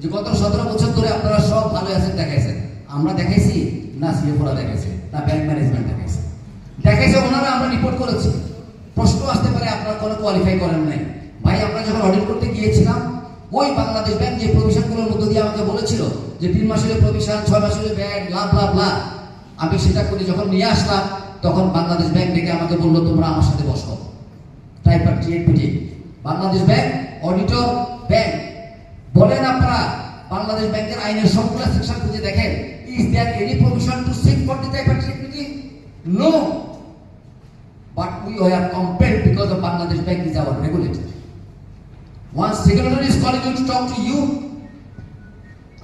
যে গত সতেরো বছর ধরে আপনারা সব ভালো অ্যাসেট দেখাইছেন। আমরা দেখাইছি না সিএফওরা দেখাইছে, না ব্যাংক ম্যানেজমেন্ট দেখাইছে। দেখাইছে ওনারা, আমরা রিপোর্ট করেছি। প্রশ্ন আসতে পারে, আপনারা কোনো কোয়ালিফাই করেন নাই। ভাই, আমরা যখন অডিট করতে গিয়েছিলাম, ওই বাংলাদেশ ব্যাংক যে প্রভিশনগুলোর মধ্য দিয়ে আমাকে বলেছিল যে তিন মাসের প্রভিশন ছয় মাসের ব্যাংক লাভ লাভ লাভ আমি সেটা করে যখন নিয়ে আসলাম, তখন বাংলাদেশ ব্যাংক ডেকে আমাকে বলল, তোমরা আমার সাথে বসো। Typer TNPT Bangladesh bank auditor bank বলেন আপনারা বাংলাদেশ ব্যাংকের আইনের সবগুলো সেকশন খুঁজে দেখেন। Is there any provision to seek for the typer TNPT no but we are compelled because of Bangladesh Bank is our regulator. Once secretary is calling you to talk to you,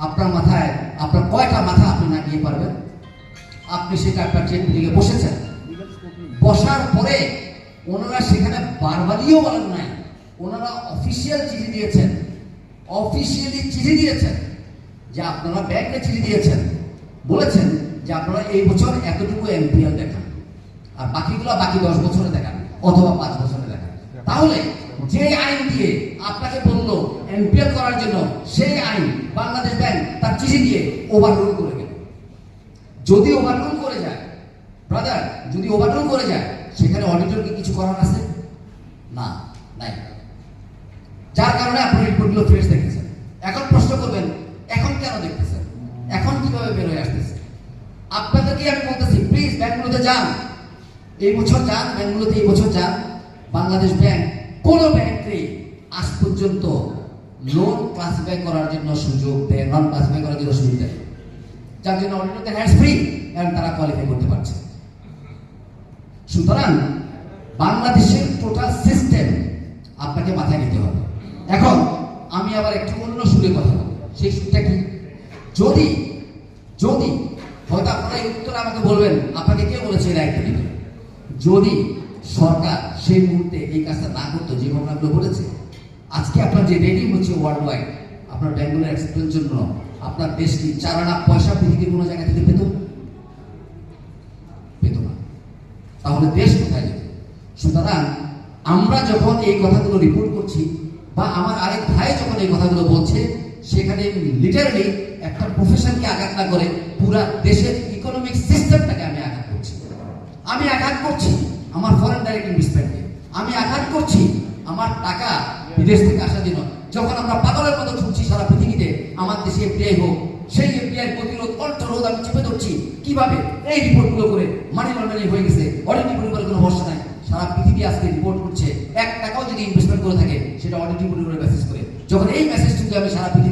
আপনার মাথায় আপনার কয়টা মাথা আপনি না দিয়ে পারবেন? আপনি সেটা আপনার ট্রেন দিকে বসেছেন। বসার পরে ওনারা সেখানে বারবারিও বলেন নাই। ওনারা অফিসিয়াল চিঠি দিয়েছেন। অফিসিয়ালি চিঠি দিয়েছেন। যে আপনারা ব্যাংকে চিঠি দিয়েছেন। বলেছেন যে আপনারা এই বছর এতটুকু এমপিএল দেখান। আর বাকিগুলো বাকি দশ বছরে দেখান, অথবা পাঁচ বছরে দেখান। তাহলে যে আইন দিয়ে আপনাকে বলল এমপিএল করার জন্য সেই আইন বাংলাদেশ ব্যাংক তার চিঠি দিয়ে ওভাররুল করে গেল। যদি ওভাররুল করে যায় ব্রাদার যদি ওভাররুল করে যায়, সেখানে অডিটরকে কিছু করার আছে? না, নাই। যার কারণে আপনার রিপোর্টগুলো ফ্রেশ দেখেছেন কীভাবে বের হয়ে আসতেছে? আপনাদেরকে আমি বলতেছি প্লিজ ব্যাংকগুলোতে যান। এই বছর যান, ব্যাংকগুলোতে এই বছর যান। বাংলাদেশ ব্যাংক, কোন ব্যাংকে আজ পর্যন্ত লোন ক্লাসিফাই করার জন্য সুযোগ দেয় নন ক্লাসিফাই করার জন্য সুযোগ দেয়। যার জন্য অডিটরদের হ্যান্ডস ফ্রি এবং তারা কোয়ালিফাই করতে পারছে। সুতরাং বাংলাদেশের টোটাল সিস্টেম আপনাকে মাথায় নিতে হবে। এখন, আমি আবার একটু অন্য সুরে কথা বলব। সেই সুরটা কি? যদি যদি হয়তো আপনারা এই উত্তর আমাকে বলবেন, আপনাকে কে বলেছে এই দায়িত্ব যদি সরকার সেই মুহূর্তে এই কাজটা না করতো, যে ঘটনাগুলো বলেছে আজকে আপনার যে রেটিং হচ্ছে ওয়ার্ল্ড ওয়াইড আপনার ব্যাঙ্গুলার অ্যাক্সিডেন্টের জন্য, আপনার দেশ কি চার আনা পয়সা পৃথিবীর কোনো জায়গা থেকে পেত পেত না। তাহলে দেশ কোথায় যেত? সুতরাং আমরা যখন এই কথাগুলো রিপোর্ট করছি, বা আমার আরেক ভাই যখন এই কথাগুলো বলছে সেখানে লিটারালি একটা প্রফেশনকে আঘাত না করে পুরা দেশের ইকোনমিক সিস্টেমটাকে আমি আঘাত করছি। আমি আঘাত করছি আমার ফরেন ডাইরেক্ট ইনভেস্টমেন্টকে আমি আঘাত করছি আমার টাকা বিদেশ থেকে আসার জন্য। যখন আমরা পাগলের মতো ছুটছি সারা পৃথিবীতে, আমার দেশে এফডিআই হোক, সেই এফডিআই প্রতিরোধ কণ্ঠরোধ আমি চেপে ধরছি। কীভাবে? এই রিপোর্টগুলো করে মানি লন্ডারিং হয়ে গেছে। অডিট রিপোর্ট করে কোনো ভরসা নাই। সারা পৃথিবী আজকে রিপোর্ট করছে। এক টাকাও যদি ইনভেস্টমেন্ট করে থাকে, সেটা অডিট রিপোর্ট করে মেসেজ করে। যখন এই মেসেজ মেসেজটুকু আমি সারা পৃথিবী